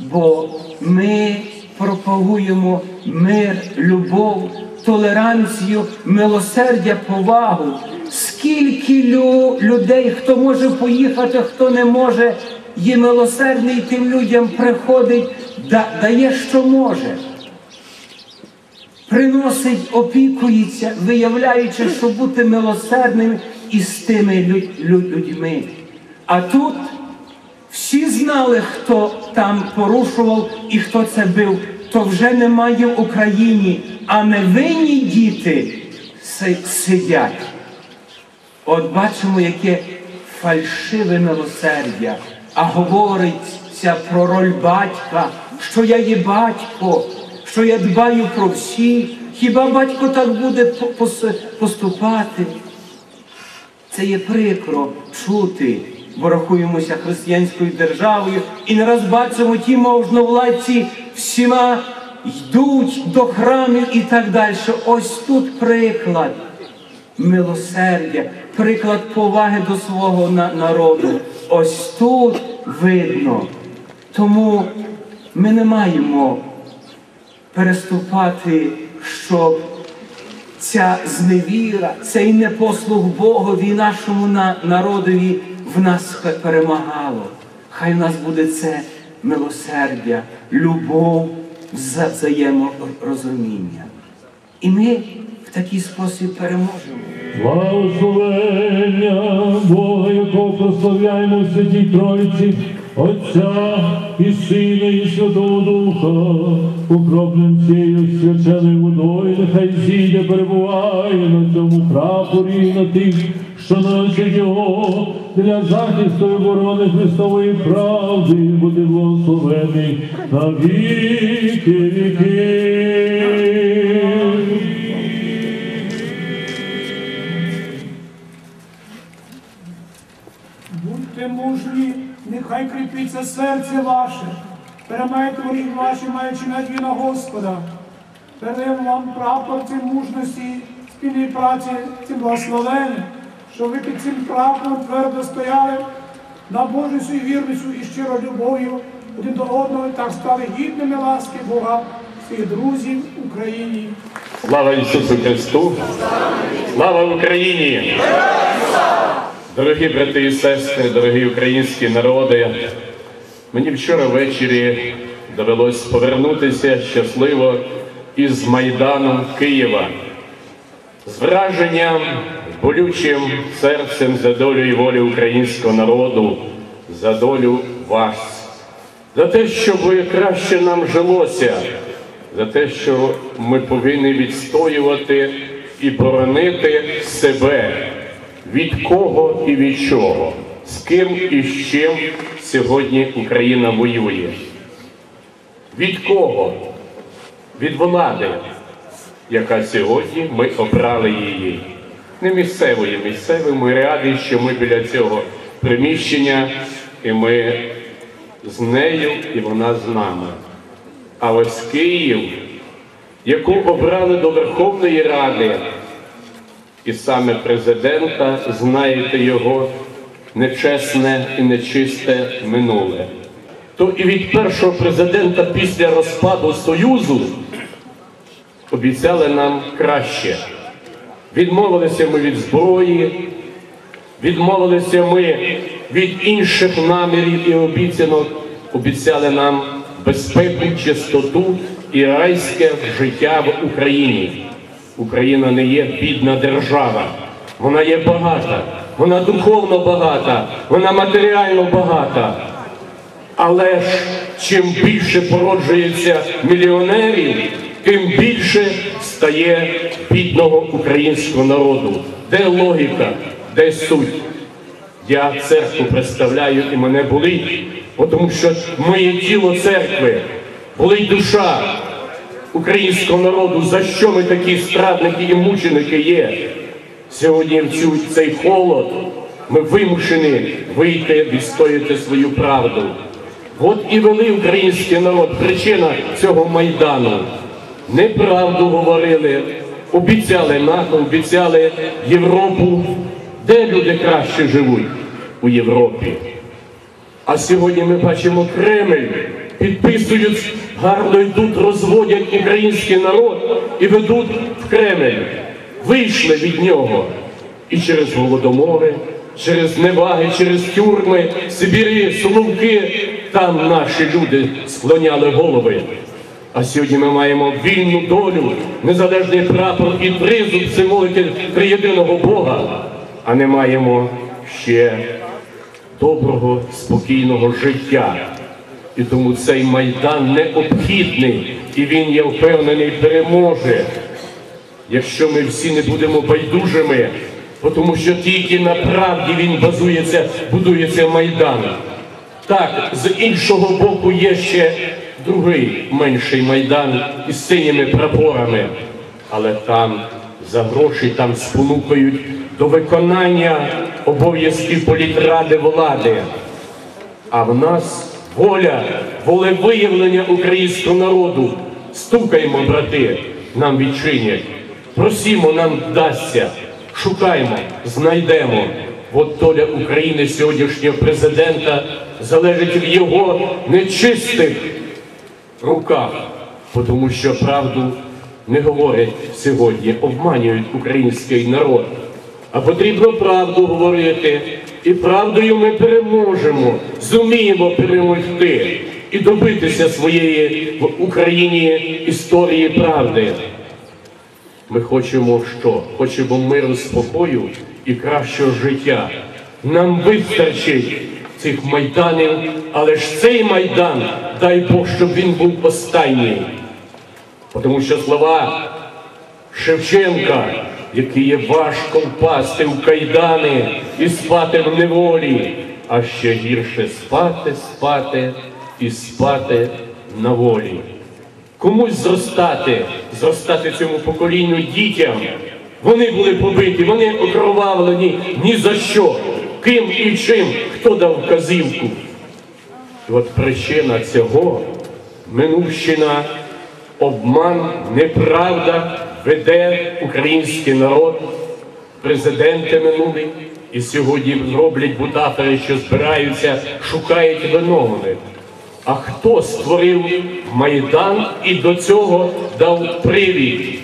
бо ми пропагуємо мир, любов, толеранцію, милосердя, повагу. Скільки лю- людей, хто може поїхати, хто не може, є милосердний тим людям приходить, да- дає, що може приносить, опікується, виявляючи, що бути милосердним із тими лю- лю- людьми. А тут всі знали, хто там порушував і хто це бив, то вже немає в Україні, а невинні діти сидять. От бачимо, яке фальшиве милосердя, а говориться про роль батька, що я є батько, що я дбаю про всіх. Хіба батько так буде поступати? Це є прикро чути, бо рахуємося християнською державою, і не раз бачимо ті можновладці всіма йдуть до храмів і так далі. Ось тут приклад милосердя, приклад поваги до свого на- народу. Ось тут видно. Тому ми не маємо переступати, щоб ця зневіра, цей непослух Богові, нашому народові в нас перемагало. Хай в нас буде це милосердя, любов, вза- взаєморозуміння. І ми в такий спосіб переможемо. Благословення Бога, якого прославляємо Святій Тройці, Отця і Сина, і Святого Духа, покроплен цією свяченою водою, нехай зійде, перебуває на цьому прапорі, на тих, що носять його для захисту і оборони Христової правди, буде благословений на віки віки. Будьте мужні, нехай кріпиться серце ваше, перемайте воріг ваші, маючи надію на Господа. Передаємо вам прапор цим мужності, спільної праці, цим благословенням, що ви під цим прапором твердо стояли на Божістю і вірністю і щиро любов'ю один до одного, і так стали гідними ласки Бога, своїх друзів Україні. Слава Ісусу Христу! Слава Україні! Дорогі брати і сестри, дорогі українські народи, мені вчора ввечері довелось повернутися щасливо із Майдану Києва з враженням, болючим серцем за долю і волю українського народу, за долю вас, за те, щоб краще нам жилося, за те, що ми повинні відстоювати і боронити себе. Від кого і від чого, з ким і з чим сьогодні Україна воює? Від кого? Від влади, яка сьогодні ми обрали її. Не місцевої, місцевої ми раді, що ми біля цього приміщення, і ми з нею, і вона з нами. А ось Київ, яку обрали до Верховної Ради, і саме президента, знаєте його нечесне і нечисте минуле. То і від першого президента після розпаду Союзу обіцяли нам краще. Відмовилися ми від зброї, відмовилися ми від інших намірів і обіцянок, обіцяли нам безпеку, чистоту і райське життя в Україні. Україна не є бідна держава, вона є багата, вона духовно багата, вона матеріально багата. Але ж чим більше породжується мільйонерів, тим більше стає бідного українського народу. Де логіка, де суть? Я церкву представляю і мене болить, тому що моє тіло церкви, болить душа українського народу, за що ми такі страдники і мученики є. Сьогодні в цю, цей холод ми вимушені вийти відстояти свою правду. От і вели український народ, причина цього майдану. Неправду говорили, обіцяли НАТО, обіцяли Європу. Де люди краще живуть? У Європі. А сьогодні ми бачимо Кремль, підписують, гарно йдуть, розводять український народ і ведуть в Кремль. Вийшли від нього і через голодомори, через неваги, через тюрми, Сибірі, Соловки, там наші люди склоняли голови. А сьогодні ми маємо вільну долю, незалежний прапор і тризуб символики триєдиного Бога, а не маємо ще доброго, спокійного життя. І тому цей майдан необхідний, і він, я впевнений, переможе, якщо ми всі не будемо байдужими, тому що тільки на правді він базується, будується майдан. Так, з іншого боку є ще другий менший майдан із синіми прапорами, але там за гроші там спонукають до виконання обов'язків політради влади. А в нас воля, волевиявлення українського народу. Стукаємо, брати, нам відчинять. Просімо, нам вдасться. Шукаємо, знайдемо. От доля України сьогоднішнього президента залежить в його нечистих руках, тому що правду не говорять сьогодні, обманюють український народ. А потрібно правду говорити, і правдою ми переможемо, зуміємо перемогти і добитися своєї в Україні історії правди. Ми хочемо що? Хочемо миру, спокою і кращого життя. Нам вистачить цих майданів, але ж цей майдан, дай Бог, щоб він був останній. Тому що слова Шевченка, які є важко впасти в кайдани і спати в неволі, а ще гірше спати, спати і спати на волі. Комусь зростати, зростати цьому поколінню дітям. Вони були побиті, вони окровавлені ні за що. Ким і чим, хто дав вказівку. От причина цього минувщина, обман, неправда веде український народ, президенти минулі, і сьогодні роблять бутафери, що збираються, шукають виновних. А хто створив Майдан і до цього дав привід?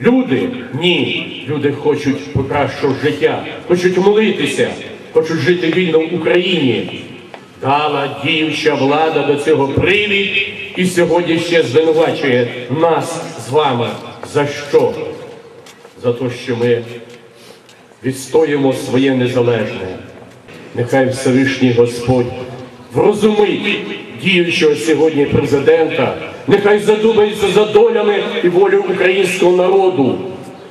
Люди ні. Люди хочуть покращого життя, хочуть молитися, хочуть жити вільно в Україні. Дала діюча влада до цього привід і сьогодні ще звинувачує нас з вами. За що? За те, що ми відстоїмо своє незалежне. Нехай Всевишній Господь врозумить діючого сьогодні президента, нехай задумається за долями і волю українського народу.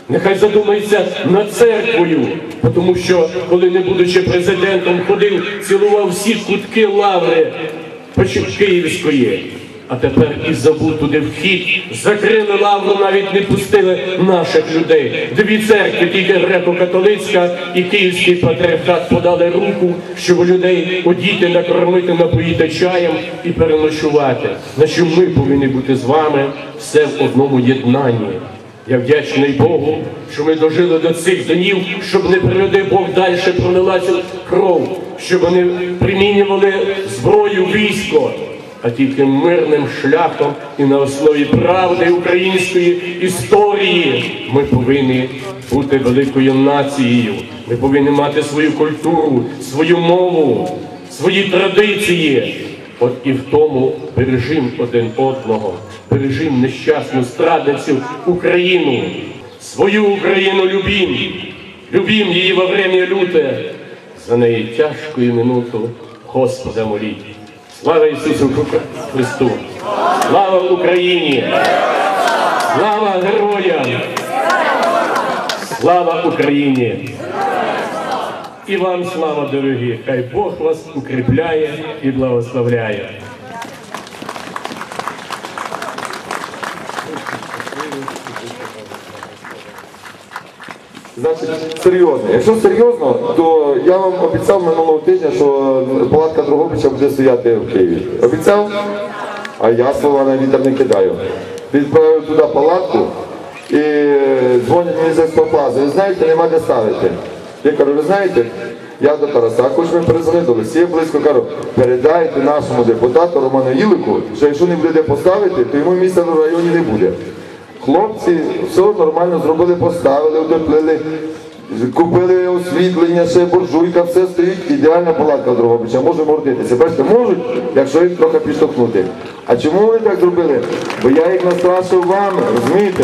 Нехай задумається над церквою, тому що, коли не будучи президентом, ходив, цілував всі кутки лаври Київської. А тепер і забув туди вхід, закрили лавру, навіть не пустили наших людей. Дві церкви, тільки греко-католицька і київський патріархат подали руку, щоб людей одіти, накормити, напоїти чаєм і переночувати. Значить, ми повинні бути з вами все в одному єднанні. Я вдячний Богу, що ми дожили до цих днів, щоб не приведе Бог далі пролила цю кров, щоб вони примінювали зброю військо, а тільки мирним шляхом і на основі правди української історії ми повинні бути великою нацією. Ми повинні мати свою культуру, свою мову, свої традиції. От і в тому бережим один одного, бережим нещасну страдницю Україну, свою Україну любім, любім її во время люте, за неї тяжкою минуту Господа моліть. Слава Ісусу Христу! Слава Україні! Слава героям! Слава Україні! І вам слава, дорогі! Хай Бог вас укріпляє і благословляє. Значить, серйозно. Якщо серйозно, то я вам обіцяв минулого тижня, що палатка Дрогобича буде стояти в Києві. Обіцяв? А я слова на вітер не кидаю. Відправив туди палатку і дзвонять мені з експоплази. Ви знаєте, нема де ставити. Я кажу, ви знаєте, Я до Тараса Кучми перезвонив, до Олексія близько кажу, передайте нашому депутату Роману Ілику, що якщо не буде де поставити, то йому місця в районі не буде. Хлопці все нормально зробили, поставили, утеплили, купили освітлення, ще буржуйка, все стоїть. Ідеальна палатка Дрогобича. Можемо гордитися. Бачите, можуть, якщо їх трохи підштовхнути. А чому вони так зробили? Бо я їх настрашив вам, розумієте?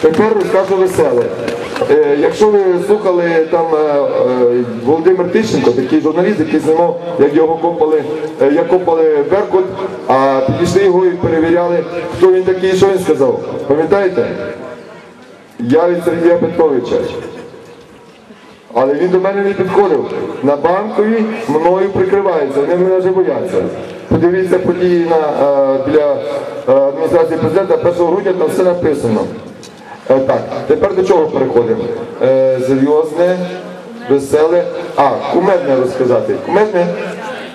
Тепер розкажу веселе. Е, якщо ви слухали там е, е, Володимир Тищенко, такий журналіст, який знімав, як його копали, як копали Беркут, а підійшли його і перевіряли, хто він такий, що він сказав. Пам'ятаєте? Я від Сергія Петровича. Але він до мене не підходив. На банковій мною прикривається, вони мене вже бояться. Подивіться події на, біля адміністрації президента 1 грудня, там все написано. Е, так, тепер до чого переходимо? Е, серйозне, веселе. А, кумедне розказати. Кумедне.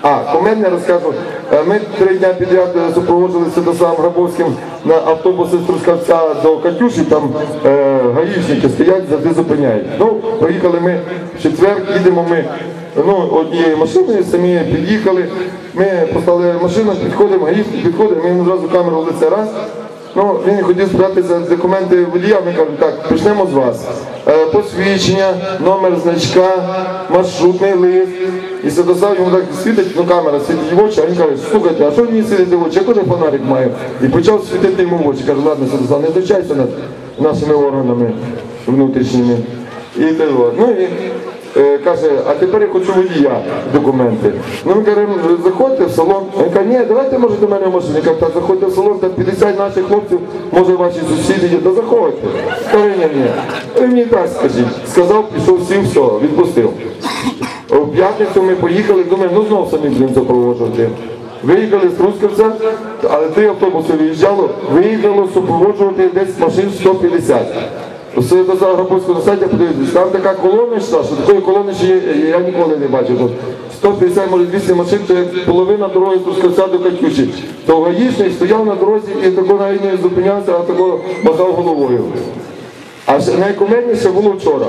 А, кумедне розкажу. Е, Ми три дня підряд супроводжувалися до сам Грабовським на автобуси з Трускавця до Катюші, там е, гаїшники стоять, завжди зупиняють. Ну, поїхали ми в четвер, їдемо ми ну, однією машиною, самі під'їхали. Ми поставили машину, підходимо, гаїшник підходимо, ми одразу камеру в лице раз. Ну, він хотів спитати за документи водія, ми кажемо, так, почнемо з вас. Е, посвідчення, номер значка, маршрутний лист. І Святослав йому так світить, ну камера світить в очі, а він каже, слухайте, а що мені світити в очі? Я теж фонарик маю. І почав світити йому в очі. Каже, ладно, Святослав, не втручайся над нашими органами внутрішніми. І того. Ну і каже, а тепер я хочу водія документи. Ну ми кажемо, заходьте в салон. Він каже, ні, давайте може до мене в машині. Я кажу, заходьте в салон, там 50 наших хлопців, може ваші сусіди є, то заходьте. Каже, ні, ні. Ви мені так скажіть. Сказав, пішов, сів, все, відпустив. У п'ятницю ми поїхали, думаємо, ну знов самі будемо запроводжувати. Виїхали з Трускавця, але три автобуси виїжджало, виїхало супроводжувати десь машин 150. Все до Заграбовського на сайті подивитися, там така колона що такої колони ще я ніколи не бачив. 150, може 200 машин, то половина дороги з Трускавця до Катюші. То гаїшник стояв на дорозі і тако навіть не зупинявся, а тако махав головою. А найкумедніше було вчора.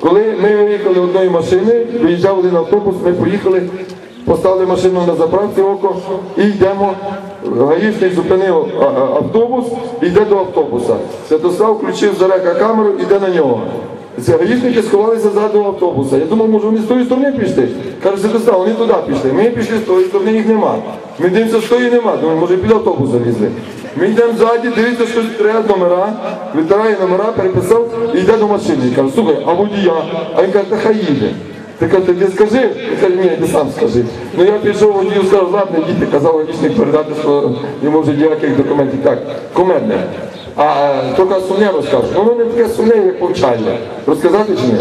Коли ми виїхали одної машини, виїжджав один автобус, ми поїхали, поставили машину на заправці око і йдемо. Гаїшник зупинив автобус, йде до автобуса. Святослав включив з далека камеру, йде на нього. Ці гаїшники сховалися ззаду автобуса. Я думав, може вони з тої сторони пішли. Каже, Святослав, вони туди пішли. Ми пішли з тої сторони, їх нема. Ми дивимося, з тої нема. Думаю, може під автобус залізли. Ми йдемо ззаді, дивиться, що треба номера, витирає номера, переписав і йде до машини. Каже, слухай, а водія? А він каже, та хай їде. Ти каже, ти скажи? Я ні, ти сам скажи. Ну я пішов водію, сказав, ладно, діти, казав водічник передати, що йому вже ніяких документів. Так, комедне. А тільки сумне розкажу. Ну воно не таке сумне, як повчальне. Розказати чи ні?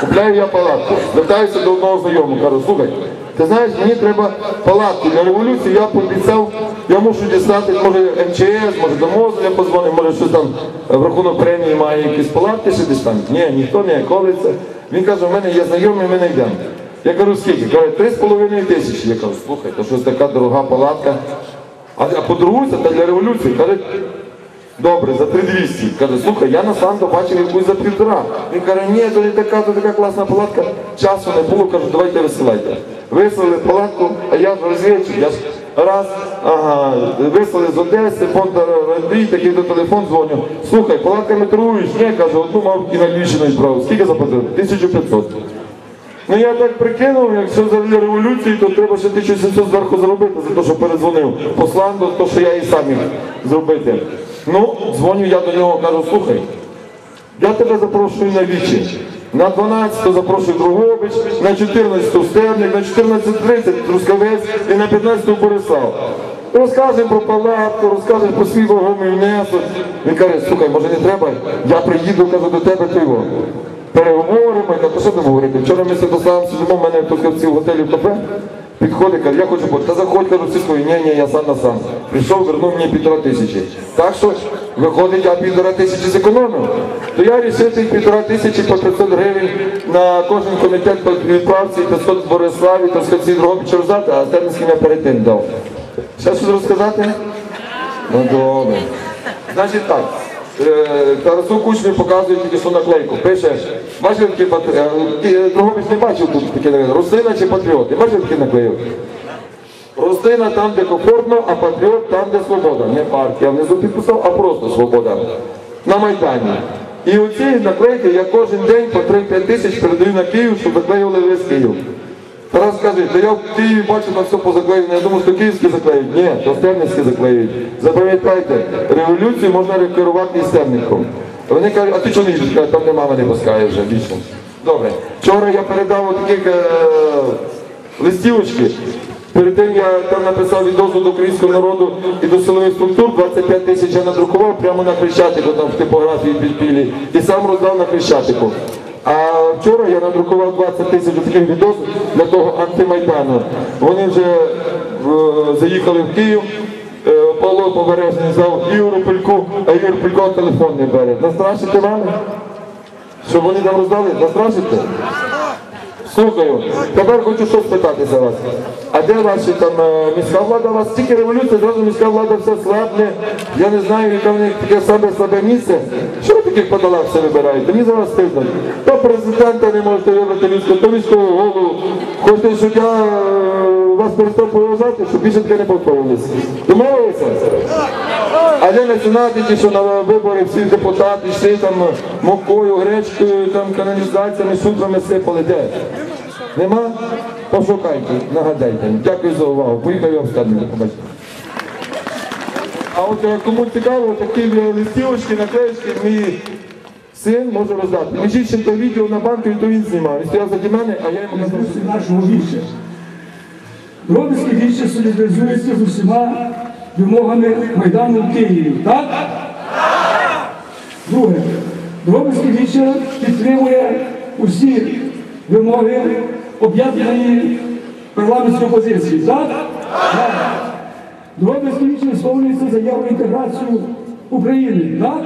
Купляю я палатку, звертаюся до одного знайомого, кажу, слухай, ти знаєш, мені треба палатку для революції, я пообіцяв, я мушу дістати, може МЧС, може до я позвонив, може щось там в рахунок премії має якісь палатки ще десь там. Ні, ніхто не колиться. Він каже, у мене є знайомий, ми знайдемо. Я кажу, скільки? Каже, три з половиною тисячі. Я кажу, слухай, то щось така дорога палатка. А, по-другуся, та для революції. Каже, Добре, за 3200. Каже, слухай, я на Санду бачив якусь за півтора. Він каже, ні, то не така, то така класна палатка. Часу не було, кажу, давайте висилайте. Вислали палатку, а я ж розвідчик, я ж раз, ага, вислали з Одеси, фонд Андрій, такий до телефон дзвоню. Слухай, палатка метруєш? Ні, каже, одну мав і на Львівщину відправив. Скільки заплатив? 1500. Ну я так прикинув, якщо за революції, то треба ще 1700 зверху зробити за те, що передзвонив. Посланду, то що я і сам міг зробити. Ну, дзвоню я до нього, кажу, слухай, я тебе запрошую на вічі. На 12 запрошую в Другобич, на 14 в Стебник, на 14.30 Трускавець і на 15 Борислав. Розкажемо про палатку, розкажемо про свій вагомий внесок. Він каже, слухай, може не треба, я приїду, кажу, до тебе пиво. Переговоримо, я кажу, що будемо говорити? Вчора ми сидимо, сидимо, в мене тут в готелі в кафе. Підходить, каже, я хочу бути. Та заходь, кажу, всі свої. Ні, ні, я сам на сам. Прийшов, вернув мені півтора тисячі. Так що, виходить, я півтора тисячі зекономив. То я рішив тих півтора тисячі по 500 гривень на кожен комітет по відправці, 500 в Бориславі, то сказати, Дрогобича роздати, а Тернським я перед тим дав. Ще щось розказати? Ну добре. Значить так. Е, Тарасу Кучмі показує тільки що наклейку. Пише, бачили такі патріоти? Дрогобич не бачив тут такі наклейки. Руслина чи патріот? Не бачив такі наклейки? Руслина там, де комфортно, а патріот там, де свобода. Не партія внизу підписав, а просто свобода. На Майдані. І оці наклейки я кожен день по 3-5 тисяч передаю на Київ, щоб заклеювали весь Київ. Тарас каже, то я в Києві бачу на все позаклеєно. Я думаю, що київські заклеють. Ні, то стерницькі заклеюють. Запам'ятайте, революцію можна керувати і стерником. Вони кажуть, а ти чого не їдеш? Кажуть, там нема мене пускає вже більше. Добре. Вчора я передав таких е, листівочки. Перед тим я там написав відозву до українського народу і до силових структур, 25 тисяч я надрукував прямо на Хрещатику, там в типографії підпілі, і сам роздав на Хрещатику. А вчора я надрукував 20 тисяч таких відоз для того антимайдану. Вони вже е, заїхали в Київ. Е, Павло Побережний взяв Ігору Пельку, а Ігор Пелько телефон не бере. Настрашити вами? Щоб вони там роздали? Настрашите? Слухаю, тепер хочу що спитатися вас. А де ваші там е, міська влада? У вас тільки революція, зразу міська влада все слабне. Я не знаю, яке в них таке саме слабе місце. Що ви таких подолах все вибираєте? Мені зараз стидно. То президента не можете вибрати міського, то міського голову. Хочете, щоб я е, вас перестав поважати, щоб більше таке не повторювалося. Домовилися? А де меценати, ті, що на вибори всі депутати йшли там мукою, гречкою, там каналізаціями, шутрами сипали. Де? Нема? Пошукайте, нагадайте. Дякую за увагу. Поїхав я встану. Побачите. А от е, кому цікаво, такі е, листівочки, наклеїчки, мій син може роздати. Між іншим, то відео на банку, то він знімав. Він стояв заді мене, а я йому Конституції нашого віччя. Громадське віччя солідаризується з усіма вимогами Майдану в Києві. Так? Друге. Громадське віччя підтримує усі вимоги об'єднаної парламентської опозиції. Так? Так. Громадське віччя висловлюється заяву інтеграцію України. Так?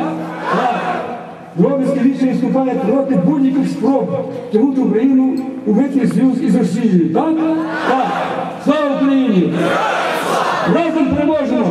Так. Громадське віче виступає проти будь-яких спроб тягнути Україну у митний союз із Росією. Так? Так. Слава Україні! Разом переможемо!